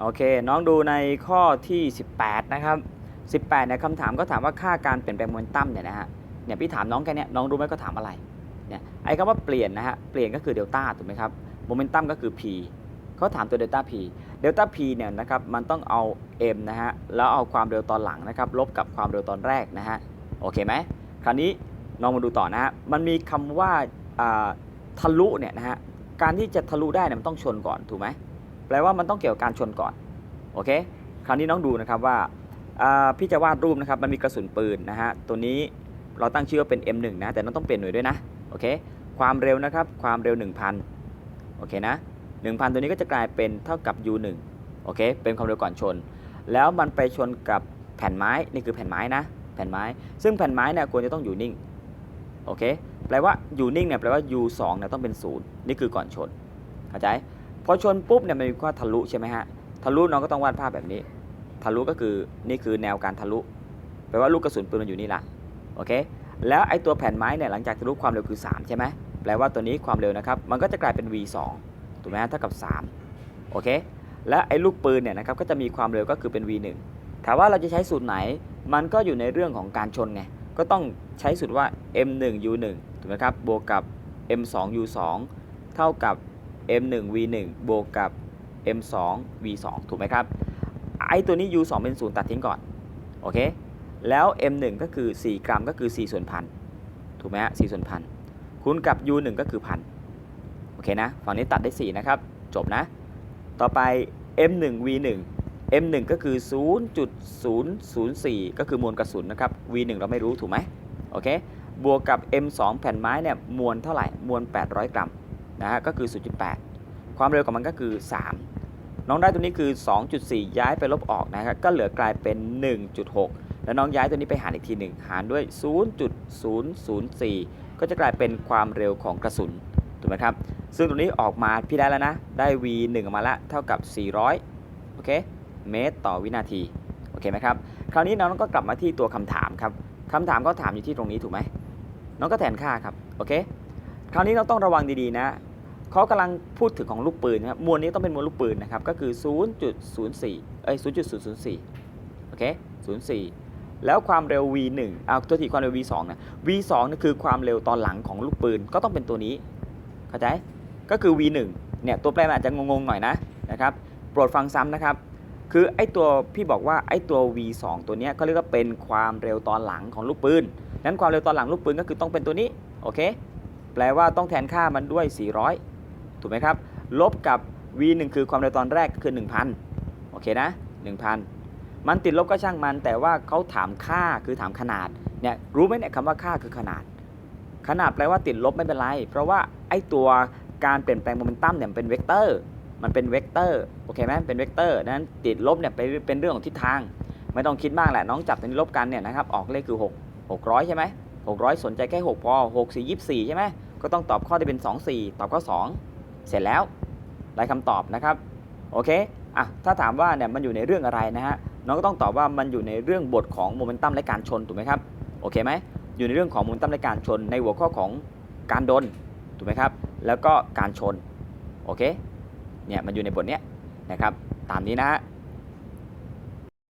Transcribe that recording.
โอเค น้องดูในข้อที่ 18 นะครับ 18เนี่ยคำถามก็ถามว่าค่าการเปลี่ยนแปลงโมเมนตัมเนี่ยนะฮะเนี่ยพี่ถามน้องแค่นี้น้องรู้ไหมก็ถามอะไรเนี่ยไอ้คำว่าเปลี่ยนนะฮะเปลี่ยนก็คือเดลต้าถูกไหมครับโมเมนตัมก็คือ p เขาถามตัวเดลต้า p เดลต้า p เนี่ยนะครับมันต้องเอา m นะฮะแล้วเอาความเร็วตอนหลังนะครับลบกับความเร็วตอนแรกนะฮะโอเคไหมคราวนี้น้องมาดูต่อนะฮะมันมีคำว่าอ่าทะลุเนี่ยนะฮะการที่จะทะลุได้เนี่ยมันต้องชนก่อนถูกไหม แปลว่ามันต้องเกี่ยวกับการชนก่อนโอเคคราวนี้น้องดูนะครับว่าพี่จะวาดรูปนะครับมันมีกระสุนปืนนะฮะตัวนี้เราตั้งชื่อว่าเป็น M1 นะแต่น้องต้องเปลี่ยนหน่วยด้วยนะโอเคความเร็วนะครับความเร็ว 1,000โอเคนะ1,000 ตัวนี้ก็จะกลายเป็นเท่ากับ U1 โอเคเป็นความเร็วก่อนชน แล้วมันไปชนกับแผ่นไม้นี่คือแผ่นไม้นะแผ่นไม้ ซึ่งแผ่นไม้เนี่ยควรจะต้องอยู่นิ่งโอเคแปลว่าอยู่นิ่งเนี่ยแปลว่า U2 เนี่ยต้องเป็น0นี่คือก่อนชนเข้าใจ พอชนปุ๊บเนี่ยมันมีความทะลุใช่ไหมฮะทะลุน้องก็ต้องวาดภาพแบบนี้ ทะลุก็คือนี่คือแนวการทะลุแปลว่าลูกกระสุนปืนมันอยู่นี่ละโอเคแล้วไอ้ตัวแผ่นไม้เนี่ยหลังจากทะลุความเร็วคือ 3 ใช่ไหมแปลว่าตัวนี้ความเร็วนะครับมันก็จะกลายเป็น v2 ถูกไหมฮะเท่ากับ 3 โอเคและไอ้ลูกปืนเนี่ยนะครับก็จะมีความเร็วก็คือเป็น v1 ถามว่าเราจะใช้สูตรไหน มันก็อยู่ในเรื่องของการชนไงก็ต้องใช้สูตรว่า m1 u1 ถูกไหมครับบวกกับ m2 u2 เท่ากับ m1 v1 บวกกับ m2 v2 ถูกไหมครับไอตัวนี้ u2 เป็นศูนย์ตัดทิ้งก่อน โอเค แล้ว m1 ก็คือ 4 กรัมก็คือ 4 ส่วนพันถูกไหมฮะ4ส่วนพันคูณกับ u1 ก็คือพันโอเคนะ ฝั่งนี้ตัดได้ 4 นะครับ จบนะ ต่อไป m1 v1 m1 ก็คือ 0.004 ก็คือมวลกระสุนนะครับ v1 เราไม่รู้ถูกไหมโอเคบวกกับ m2 แผ่นไม้เนี่ยมวลเท่าไหร่มวล800 กรัม นะฮะก็คือ 0.8 ความเร็วของมันก็คือ 3 น้องได้ตัวนี้คือ 2.4 ย้ายไปลบออกนะครับก็เหลือกลายเป็น 1.6 แล้วน้องย้ายตัวนี้ไปหารอีกทีหนึ่งหารด้วย 0.004 ก็จะกลายเป็นความเร็วของกระสุนถูกไหมครับซึ่งตัวนี้ออกมาพี่ได้แล้วนะ ได้ v 1ออกมาละเท่ากับ 400 โอเค เมตรต่อวินาที โอเคไหมครับ คราวนี้น้องก็กลับมาที่ตัวคำถามครับคำถามก็ถามอยู่ที่ตรงนี้ถูกไหม น้องก็แทนค่าครับ โอเค คราวนี้เราต้องระวังดีๆนะ เขากำลังพูดถึงของลูกปืนนะครับมวลนี้ต้องเป็นมวลลูกปืนนะครับ ก็คือ 0.04 เอ้ย 0.004 โอเค 04 แล้วความเร็ว v1 อ่าตัวทีความเร็ว v2 นะ v2 นี่คือความเร็วตอนหลังของลูกปืนก็ต้องเป็นตัวนี้ เข้าใจ ก็คือ v1 เนี่ยตัวแปรมันอาจจะงงๆหน่อยนะนะครับ โปรดฟังซ้ำนะครับ คือไอ้ตัวพี่บอกว่าไอ้ตัว v2 ตัวเนี้ยเขาเรียกว่าเป็นความเร็วตอนหลังของลูกปืนนั้นความเร็วตอนหลังลูกปืนก็คือต้องเป็นตัวนี้ โอเคแปลว่าต้องแทนค่ามันด้วย 400 ถูกไหมครับ ลบกับ v1 คือความเร็วตอนแรกก็คือ 1,000 โอเคนะ 1,000 มันติดลบก็ช่างมัน แต่ว่าเขาถามค่าคือถามขนาด เนี่ยรู้ไหมเนี่ยคำว่าค่าคือขนาด ขนาดแปลว่าติดลบไม่เป็นไร เพราะว่าไอ้ตัวการเปลี่ยนแปลงโมเมนตัมเนี่ยเป็นเวกเตอร์ มันเป็นเวกเตอร์ โอเคไหมเป็นเวกเตอร์ นั้นติดลบเนี่ยเป็นเป็นเรื่องของทิศทาง ไม่ต้องคิดมากแหละ น้องจับตัวนี้ลบกันเนี่ยนะครับ ออกเลขคือ 6 600 ใช่ไหม600 สนใจแค่ 6 พอ 6 4 24 ใช่ไหมก็ต้องตอบข้อที่เป็น 2 4 ตอบข้อ 2 เสร็จแล้วได้คำตอบนะครับโอเคอะถ้าถามว่าเนี่ยมันอยู่ในเรื่องอะไรนะฮะน้องก็ต้องตอบว่ามันอยู่ในเรื่องบทของโมเมนตัมและการชนถูกไหมครับโอเคไหมอยู่ในเรื่องของโมเมนตัมและการชน ในหัวข้อของการดนถูกไหมครับแล้วก็การชนโอเคเนี่ยมันอยู่ในบทเนี้ยนะครับตามนี้นะฮะ